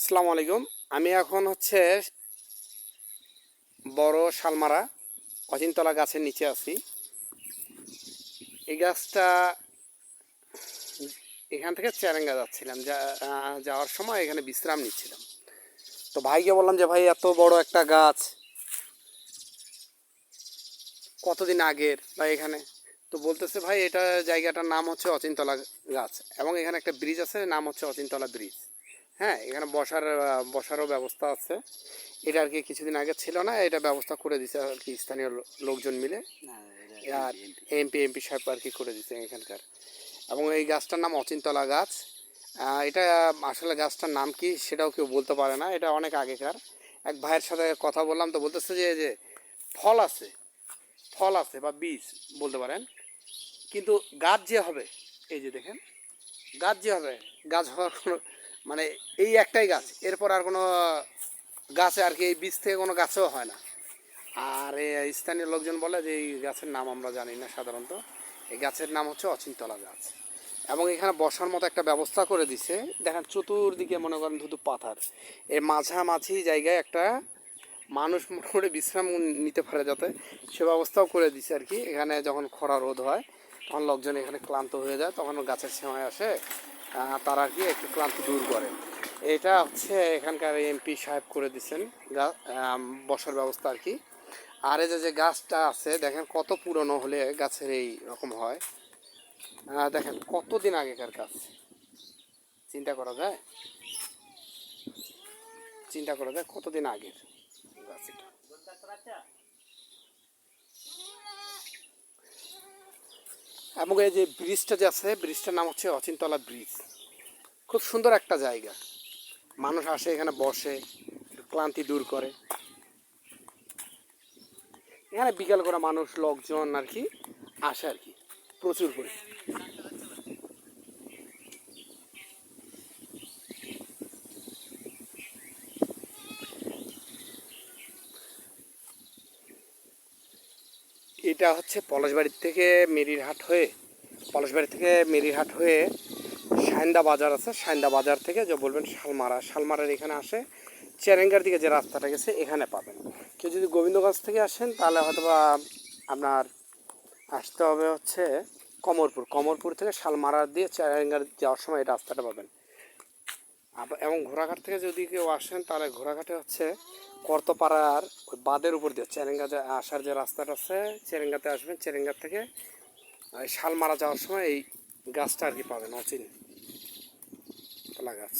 আসসালামু আলাইকুম। আমি এখন হচ্ছে বড় শালমারা, অচিনতলা গাছের নিচে আছি। এই গাছটা এখান থেকে চ্যারেঙ্গা যাচ্ছিলাম। যা যাওয়ার সময় এখানে বিশ্রাম নিচ্ছিলাম। তো ভাইকে বললাম যে, ভাই, এত বড় একটা গাছ, কতদিন আগের বা এখানে? তো বলতেছে, ভাই এটা জায়গাটার নাম হচ্ছে অচিনতলা গাছ এবং এখানে একটা ব্রিজ আছে, নাম হচ্ছে অচিনতলা ব্রিজ হ্যাঁ এখানে বসার বসারও ব্যবস্থা আছে। এটা আর কি কিছুদিন আগে ছিল না এটা ব্যবস্থা করে দিছে আর কি স্থানীয় লোকজন মিলে। আর এমপি এমপি। সাহেব আর কি করে দিচ্ছে এখানকার। এবং এই গাছটার নাম অচিন্তলা গাছ। এটা আসলে গাছটার নাম কি সেটাও কেউ বলতে পারে না এটা অনেক আগেকার। এক ভাইয়ের সাথে কথা বললাম তো বলতেছে যে যে ফল আছে ফল আছে বা বীজ বলতে পারেন। কিন্তু গাছ যে হবে এই যে দেখেন গাছ যে হবে গাছ হওয়ার কোনো মানে এই একটাই গাছ। এরপর আর কোনো গাছে আর কি এই বীজ থেকে কোনো গাছও হয় না। আর এই স্থানীয় লোকজন বলে যে এই গাছের নাম আমরা জানি না সাধারণত। এই গাছের নাম হচ্ছে অচিনতলা গাছ। এবং এখানে বসার মতো একটা ব্যবস্থা করে দিছে। দেখেন চতুর্দিকে মনে করেন শুধু পাথার। এর মাঝামাঝি জায়গায় একটা মানুষ মোটামুটি বিশ্রাম নিতে পারে যাতে। সে ব্যবস্থাও করে দিছে আর কি। এখানে যখন খরা রোদ হয়, তখন লোকজন এখানে ক্লান্ত হয়ে যায়, তখন গাছের সময় আসে। তারা কি একটু ক্লান্ত দূর করে। এটা হচ্ছে এখানকার এমপি সাহেব করে দিচ্ছেন বসার ব্যবস্থা আর কি। আর এই যে গাছটা আছে, দেখেন কত পুরনো হলে গাছের এই রকম হয়। দেখেন কতদিন আগেকার গাছ। চিন্তা করা যায়? চিন্তা করা যায় কতদিন আগের গাছ এটা এবং এই যে ব্রিজটা যে আছে, ব্রিজটার নাম হচ্ছে অচিনতলা ব্রিজ। খুব সুন্দর একটা জায়গা। মানুষ আসে, এখানে বসে ক্লান্তি দূর করে। এখানে বিকাল করে মানুষ, লোকজন আর কি আসে আর কি। প্রচুর করে এটা হচ্ছে পলাশবাড়ির থেকে মেরিরহাট হয়ে, পলাশবাড়ি থেকে মেরিরহাট হয়ে সাইন্দা বাজার আছে। সাইন্দা বাজার থেকে যে বলবেন শালমারা, শালমারার এখানে আসে। চেরেঙ্গার দিকে যে রাস্তাটা গেছে, এখানে পাবেন। কেউ যদি গোবিন্দগঞ্জ থেকে আসেন, তাহলে হয়তো আপনার আসতে হবে হচ্ছে কমরপুর কমরপুর থেকে শালমারা দিয়ে চেরেঙ্গার যাওয়ার সময় এই রাস্তাটা পাবেন। এবং ঘোড়াঘাট থেকে যদি কেউ আসেন, তাহলে ঘোড়াঘাটে হচ্ছে কর্তপাড়ার ওই বাঁধের উপর দিয়ে চেরেঙ্গা আসার যে রাস্তাটা আছে, চেরেঙ্গাতে আসবেন। চেরেঙ্গা থেকে, ওই শালমারা যাওয়ার সময় এই গাছটা আর কি পাবেন, অচিন কলা গাছ